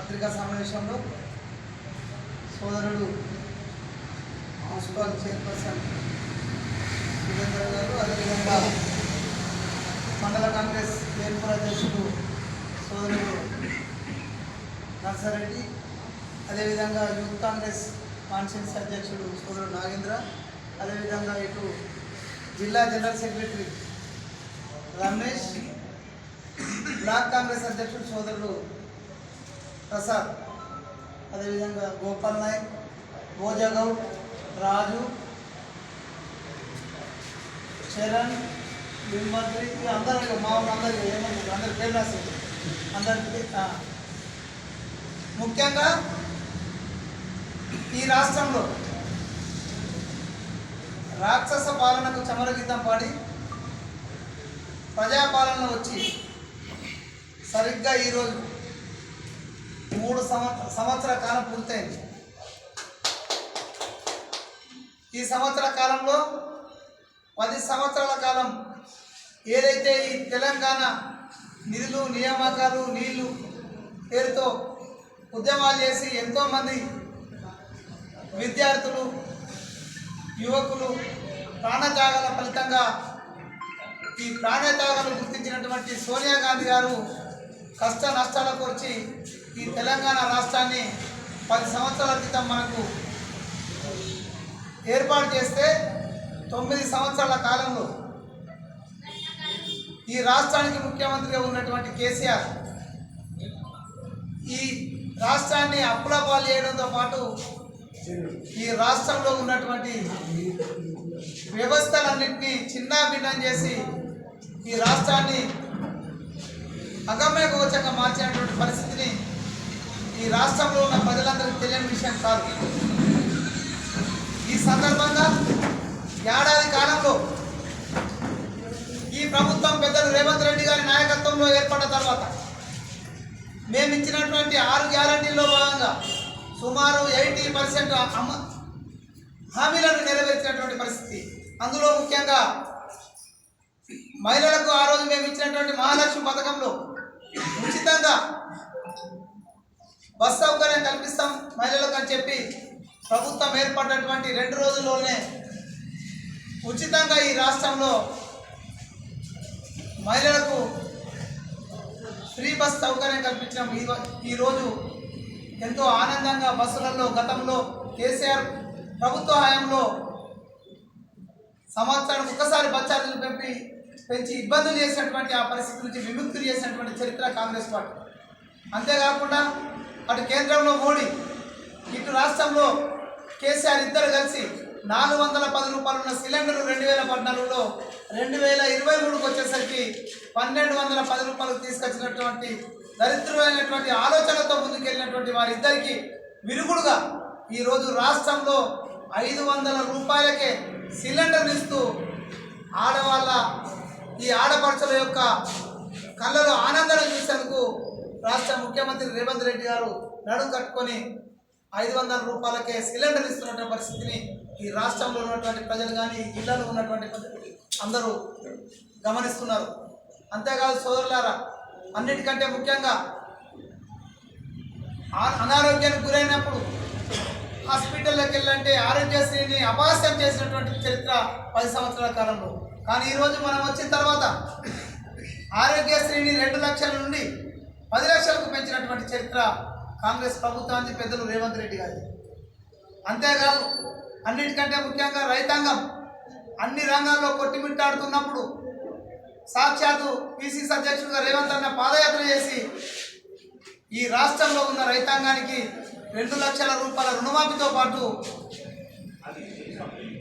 పత్రికా సమావేశంలో సోదరుడు మున్సిపల్ చైర్పర్సన్ సురేంద్ర గారు అదేవిధంగా మండల కాంగ్రెస్ ఏర్పాటు అధ్యక్షుడు సోదరుడు నర్సారెడ్డి అదేవిధంగా యూత్ కాంగ్రెస్ కాన్ఫరెన్స్ అధ్యక్షుడు సోదరుడు నాగేంద్ర అదేవిధంగా ఇటు జిల్లా general secretary Ramesh block Congress అధ్యక్షుడు సోదరుడు ప్రసాద్. అదేవిధంగా గోపాల్ నాయక్ భోజగౌడ్ రాజు చరణ్ విమర్తి అందరూ మా అందరికీ ఏమన్నారు అందరి పేరు రాసింది అందరికి ముఖ్యంగా ఈ రాష్ట్రంలో రాక్షస పాలనకు చమరగీతం పాడి ప్రజాపాలన వచ్చి సరిగ్గా ఈరోజు సంవత్సర సంవత్సర కాలం పూర్తయింది. ఈ సంవత్సర కాలంలో పది సంవత్సరాల కాలం ఏదైతే ఈ తెలంగాణ నిధులు నియామకాలు నీళ్ళు పేరుతో ఉద్యమాలు చేసి ఎంతోమంది విద్యార్థులు యువకులు ప్రాణత్యాగాల ఫలితంగా ఈ ప్రాణత్యాగాలు గుర్తించినటువంటి సోనియా గాంధీ గారు కష్ట నష్టాలకు వచ్చి ఈ తెలంగాణ రాష్ట్రాన్ని పది సంవత్సరాల క్రితం మనకు ఏర్పాటు చేస్తే తొమ్మిది సంవత్సరాల కాలంలో ఈ రాష్ట్రానికి ముఖ్యమంత్రిగా ఉన్నటువంటి కేసీఆర్ ఈ రాష్ట్రాన్ని అప్పుల పాలు చేయడంతో పాటు ఈ రాష్ట్రంలో ఉన్నటువంటి వ్యవస్థలన్నింటినీ చిన్నాభిన్నం చేసి ఈ రాష్ట్రాన్ని అగమ్యగోచంగా మార్చినటువంటి పరిస్థితిని ఈ రాష్ట్రంలో ఉన్న ప్రజలందరికీ తెలియని విషయం కాదు. ఈ సందర్భంగా ఏడాది కాలంలో ఈ ప్రభుత్వం పెద్దలు రేవంత్ రెడ్డి గారి నాయకత్వంలో ఏర్పడ్డ తర్వాత మేము ఇచ్చినటువంటి ఆరు గ్యారంటీల్లో భాగంగా సుమారు ఎయిటీ పర్సెంట్ అమ్మ హామీలను నెరవేర్చినటువంటి పరిస్థితి. అందులో ముఖ్యంగా మహిళలకు ఆ రోజు మేము ఇచ్చినటువంటి మహాలక్ష్మి పథకంలో ఉచితంగా బస్ సౌకర్యం కల్పిస్తాం మహిళలకు అని చెప్పి ప్రభుత్వం ఏర్పడినటువంటి రెండు రోజుల్లోనే ఉచితంగా ఈ రాష్ట్రంలో మహిళలకు ఫ్రీ బస్ సౌకర్యం కల్పించడం ఈ- ఈరోజు ఎంతో ఆనందంగా బస్సులలో గతంలో కేసీఆర్ ప్రభుత్వ హయాంలో సంవత్సరం ఒక్కసారి బచ్చార్జీలు పెంపి పెంచి ఇబ్బందులు చేసినటువంటి ఆ పరిస్థితి నుంచి విముక్తులు చేసినటువంటి చరిత్ర కాంగ్రెస్ పార్టీ. అంతేకాకుండా అటు కేంద్రంలో మోడీ ఇటు రాష్ట్రంలో కేసీఆర్ ఇద్దరు కలిసి నాలుగు వందల పది రూపాయలు ఉన్న సిలిండర్ రెండు వేల పద్నాలుగులో రెండు వేల ఇరవై మూడుకి వచ్చేసరికి పన్నెండు వందల పది రూపాయలు తీసుకొచ్చినటువంటి దరిద్రమైనటువంటి ఆలోచనతో ముందుకెళ్ళినటువంటి వారిద్దరికి విరుగుడుగా ఈరోజు రాష్ట్రంలో ఐదు వందల రూపాయలకే సిలిండర్ ఇస్తూ ఆడవాళ్ళ ఈ ఆడపడుచుల యొక్క కళ్ళలో ఆనందం చూసేందుకు రాష్ట్ర ముఖ్యమంత్రి రేవంత్ రెడ్డి గారు నడు కట్టుకొని ఐదు వందల రూపాయలకే సిలిండర్ ఇస్తున్నటువంటి పరిస్థితిని ఈ రాష్ట్రంలో ఉన్నటువంటి ప్రజలు కానీ ఈ జిల్లాలో ఉన్నటువంటి అందరూ గమనిస్తున్నారు. అంతేకాదు సోదరులారా అన్నిటికంటే ముఖ్యంగా ఆ- అనారోగ్యానికి గురైనప్పుడు హాస్పిటల్లోకి వెళ్ళంటే ఆరోగ్యశ్రీని అపహాస్యం చేసినటువంటి చరిత్ర పది సంవత్సరాల కాలంలో. కానీ ఈరోజు మనం వచ్చిన తర్వాత ఆరోగ్యశ్రీని రెండు లక్షల నుండి పది లక్షలకు పెంచినటువంటి చరిత్ర కాంగ్రెస్ ప్రభుత్వానికి పెద్దలు రేవంత్ రెడ్డి గారి అంతేకాదు అన్నిటికంటే ముఖ్యంగా రైతాంగం అన్ని రంగాల్లో కొట్టిమిట్టాడుతున్నప్పుడు సాక్షాత్తు పిసిసి అధ్యక్షుడిగా రేవంత్ అన్న పాదయాత్ర చేసి ఈ రాష్ట్రంలో ఉన్న రైతాంగానికి రెండు లక్షల రూపాయల రుణమాఫీతో పాటు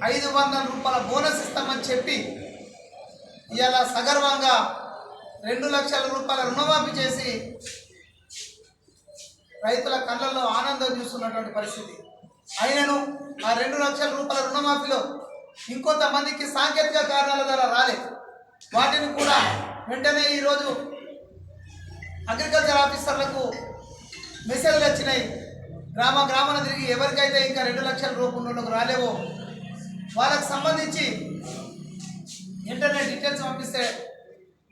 ఐదు వందల రూపాయల బోనస్ ఇస్తామని చెప్పి ఇలా సగర్వంగా రెండు లక్షల రూపాయల రుణమాఫీ చేసి రైతుల కళ్ళల్లో ఆనందం చూస్తున్నటువంటి పరిస్థితి. అయినను ఆ రెండు లక్షల రూపాయల రుణమాఫీలో ఇంకొంతమందికి సాంకేతిక కారణాల ద్వారా రాలేదు. వాటిని కూడా వెంటనే ఈరోజు అగ్రికల్చర్ ఆఫీసర్లకు మెసేజ్లు వచ్చినాయి. గ్రామ గ్రామాన తిరిగి ఎవరికైతే ఇంకా రెండు లక్షల రూపాయలకు రాలేవో వాళ్ళకు సంబంధించి ఇంటర్నెట్ డీటెయిల్స్ పంపిస్తే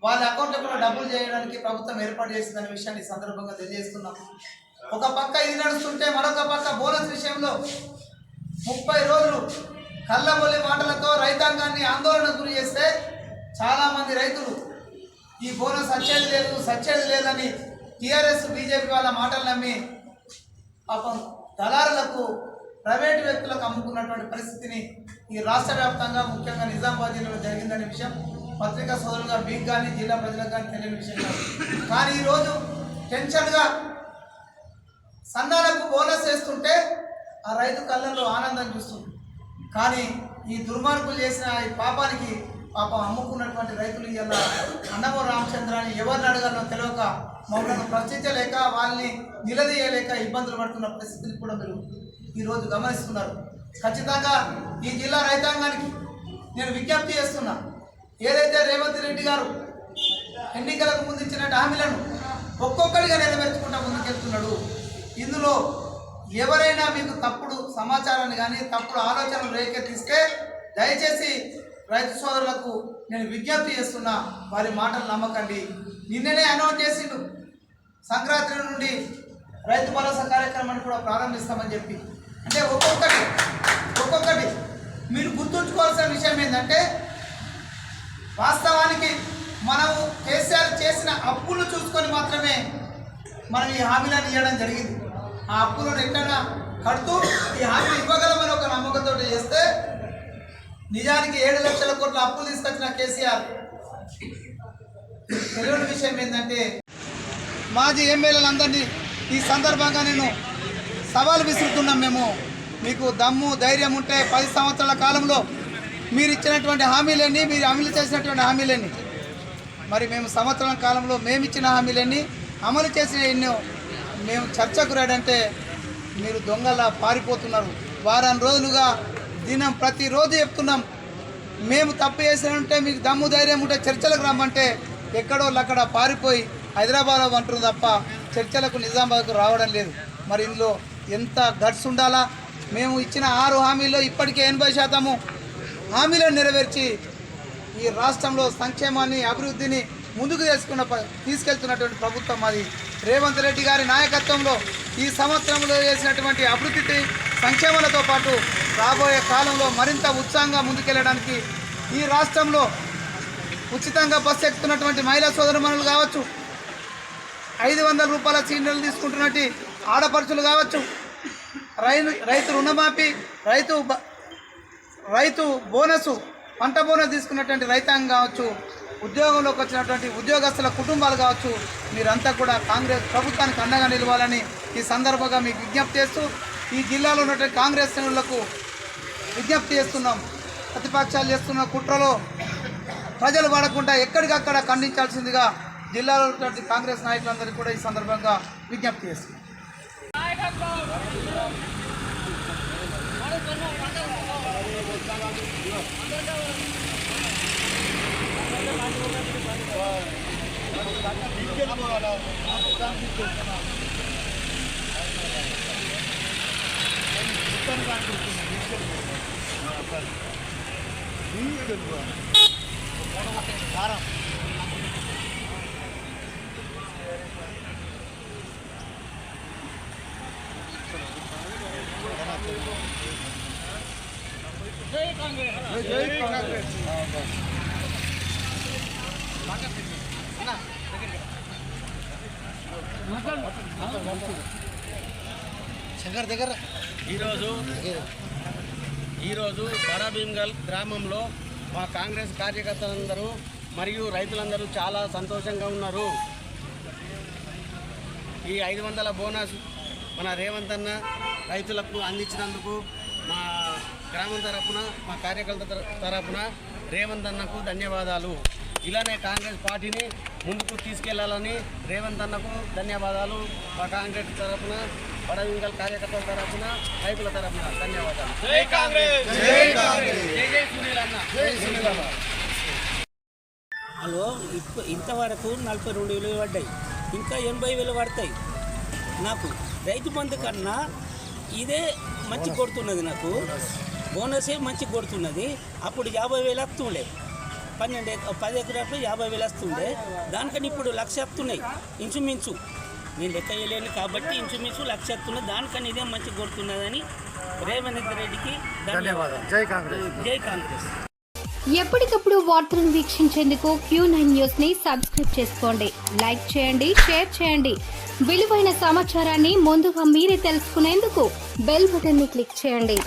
వాళ్ళ అకౌంట్లో కూడా డబ్బులు చేయడానికి ప్రభుత్వం ఏర్పాటు చేసిందనే విషయాన్ని ఈ సందర్భంగా తెలియజేస్తున్నాం. ఒక పక్క ఇది నడుస్తుంటే మరొక పక్క బోనస్ విషయంలో ముప్పై రోజులు కళ్ళబొల్లి మాటలతో రైతాంగాన్ని ఆందోళన గురి చేస్తే చాలామంది రైతులు ఈ బోనస్ వచ్చేది లేదు సచ్చేది లేదని టీఆర్ఎస్ బీజేపీ వాళ్ళ మాటలు నమ్మి పాపం దళారులకు ప్రైవేటు వ్యక్తులకు అమ్ముకున్నటువంటి పరిస్థితిని ఈ రాష్ట్ర వ్యాప్తంగా ముఖ్యంగా నిజామాబాద్ జిల్లాలో జరిగిందనే విషయం పత్రికా సోదరులుగా మీకు కానీ జిల్లా ప్రజలకు కానీ తెలియని విషయం కాదు. కానీ ఈరోజు టెన్షన్గా సన్నాలకు బోనస్ వేస్తుంటే ఆ రైతు కళ్ళల్లో ఆనందం చూస్తుంది. కానీ ఈ దుర్మార్గులు చేసిన ఈ పాపానికి పాపం అమ్ముకున్నటువంటి రైతులు ఇలా అన్నమో రామచంద్రాన్ని ఎవరిని అడగాలో తెలియక మమ్మల్ని ప్రశ్నించలేక వాళ్ళని నిలదీయలేక ఇబ్బందులు పడుతున్న పరిస్థితిని కూడా మీరు ఈరోజు గమనిస్తున్నారు. ఖచ్చితంగా ఈ జిల్లా రైతాంగానికి నేను విజ్ఞప్తి చేస్తున్నా. ఏదైతే రేవంత్ రెడ్డి గారు ఎన్నికలకు ముందు ఇచ్చిన హామీలను ఒక్కొక్కటిగా నెరవేర్చుకుంటా ముందుకెళ్తున్నాడు. ఇందులో ఎవరైనా మీకు తప్పుడు సమాచారాన్ని కానీ తప్పుడు ఆలోచనలు రేకెత్తిస్తే దయచేసి రైతు సోదరులకు నేను విజ్ఞప్తి చేస్తున్నా వారి మాటలు నమ్మకండి. నిన్ననే అనౌన్స్ చేసిండు. సంక్రాంతి నుండి రైతు భరోసా కార్యక్రమాన్ని కూడా ప్రారంభిస్తామని చెప్పి. అంటే ఒక్కొక్కటి ఒక్కొక్కటి మీరు గుర్తుంచుకోవాల్సిన విషయం ఏంటంటే వాస్తవానికి మనము కేసీఆర్ చేసిన అప్పులు చూసుకొని మాత్రమే మనం ఈ హామీలను ఇవ్వడం జరిగింది. ఆ అప్పులను ఎక్కడా కడుతూ ఈ హామీ ఇవ్వగలమని ఒక నమ్మకంతో చేస్తే నిజానికి ఏడు లక్షల కోట్ల అప్పులు తీసుకొచ్చిన కేసీఆర్. తెలియని విషయం ఏంటంటే మాజీ ఎమ్మెల్యేలందరినీ ఈ సందర్భంగా నేను సవాల్ విసురుతున్నాం మేము. మీకు దమ్ము ధైర్యం ఉంటే పది సంవత్సరాల కాలంలో మీరు ఇచ్చినటువంటి హామీలన్నీ మీరు అమలు చేసినటువంటి హామీలన్నీ. మరి మేము సంవత్సరం కాలంలో మేము ఇచ్చిన హామీలన్నీ అమలు చేసిన ఎన్నో మేము చర్చకు రాడంటే మీరు దొంగలా పారిపోతున్నారు. వారం రోజులుగా దినం ప్రతిరోజు చెప్తున్నాం. మేము తప్పు చేసినంటే మీకు దమ్ము ధైర్యం ఉంటే చర్చలకు రమ్మంటే ఎక్కడో అక్కడ పారిపోయి హైదరాబాద్ అంటారు తప్ప చర్చలకు నిజామాబాద్కు రావడం లేదు. మరి ఇందులో ఎంత గట్స్ ఉండాలా? మేము ఇచ్చిన ఆరు హామీల్లో ఇప్పటికే ఎనభై శాతము హామీలను నెరవేర్చి ఈ రాష్ట్రంలో సంక్షేమాన్ని అభివృద్ధిని ముందుకు తీసుకున్న ప- తీసుకెళ్తున్నటువంటి ప్రభుత్వం అది రేవంత్ రెడ్డి గారి నాయకత్వంలో ఈ సంవత్సరంలో చేసినటువంటి అభివృద్ధి సంక్షేమాలతో పాటు రాబోయే కాలంలో మరింత ఉత్సాహంగా ముందుకెళ్ళడానికి ఈ రాష్ట్రంలో ఉచితంగా బస్సు ఎక్కుతున్నటువంటి మహిళా సోదరుమణులు కావచ్చు ఐదు వందల రూపాయల సీనియర్లు తీసుకుంటున్నటువంటి ఆడపడుచులు కావచ్చు రైతు రైతు రుణమాఫీ రైతు రైతు బోనసు పంట బోనస్ తీసుకున్నటువంటి రైతాంగం కావచ్చు ఉద్యోగంలోకి వచ్చినటువంటి ఉద్యోగస్తుల కుటుంబాలు కావచ్చు మీరంతా కూడా కాంగ్రెస్ ప్రభుత్వానికి అండగా నిలవాలని ఈ సందర్భంగా మీకు విజ్ఞప్తి చేస్తూ ఈ జిల్లాలో ఉన్నటువంటి కాంగ్రెస్ శ్రేణులకు విజ్ఞప్తి చేస్తున్నాం. ప్రతిపక్షాలు చేస్తున్న కుట్రలో ప్రజలు పడకుండా ఎక్కడికక్కడ ఖండించాల్సిందిగా జిల్లాలో ఉన్నటువంటి కాంగ్రెస్ నాయకులందరికీ కూడా ఈ సందర్భంగా విజ్ఞప్తి చేస్తున్నాం. కారం Thank you. ఈరోజు ఈరోజు బడాభీమ్గల్ గ్రామంలో మా కాంగ్రెస్ కార్యకర్తలందరూ మరియు రైతులందరూ చాలా సంతోషంగా ఉన్నారు. ఈ ఐదు వందల బోనస్ మన రేవంత్ అన్న రైతులకు అందించినందుకు గ్రామం తరపున మా కార్యకర్త తర- తరపున రేవంత్ అన్నకు ధన్యవాదాలు. ఇలానే కాంగ్రెస్ పార్టీని ముందుకు తీసుకెళ్ళాలని రేవంత్ అన్నకు ధన్యవాదాలు. మా కాంగ్రెస్ తరపున వడవింగల్ కార్యకర్తల తరపున రైతుల తరపున ధన్యవాదాలు. జై కాంగ్రెస్! జై కాంగ్రెస్! జై జై సునీల్ అన్న. జై సునీల్ అన్న. హలో ఇప్పు ఇంతవరకు నలభై రెండు వేలు పడ్డాయి. ఇంకా ఎనభై వేలు పడతాయి. నాకు రైతు బంధు కన్నా ఇదే మంచి కొడుతున్నది నాకు. బోనసే మంచి కొడుతున్నది. అప్పుడు యాభై వేలు వస్తుండే. పన్నెండు ఎక- పది ఎకరాలు యాభై వేలు వస్తుండే. దానికని ఇప్పుడు లక్ష వస్తున్నాయి. ఇంచుమించు. నేను లెక్క వేయలేను కాబట్టి ఇంచుమించు లక్ష వస్తున్నాయి దానికని ఇదే మంచి కొడుతున్నదని రేవంత్ రెడ్డికి ధన్యవాదాలు. జై కాంగ్రెస్. జై కాంగ్రెస్. ఎప్పటికప్పుడు వార్తలను వీక్షించేందుకు క్యూ నైన్ న్యూస్ని సబ్స్క్రైబ్ చేసుకోండి. లైక్ చేయండి షేర్ చేయండి. విలువైన సమాచారాన్ని ముందుగా మీరే తెలుసుకునేందుకు బెల్ బటన్ని క్లిక్ చేయండి.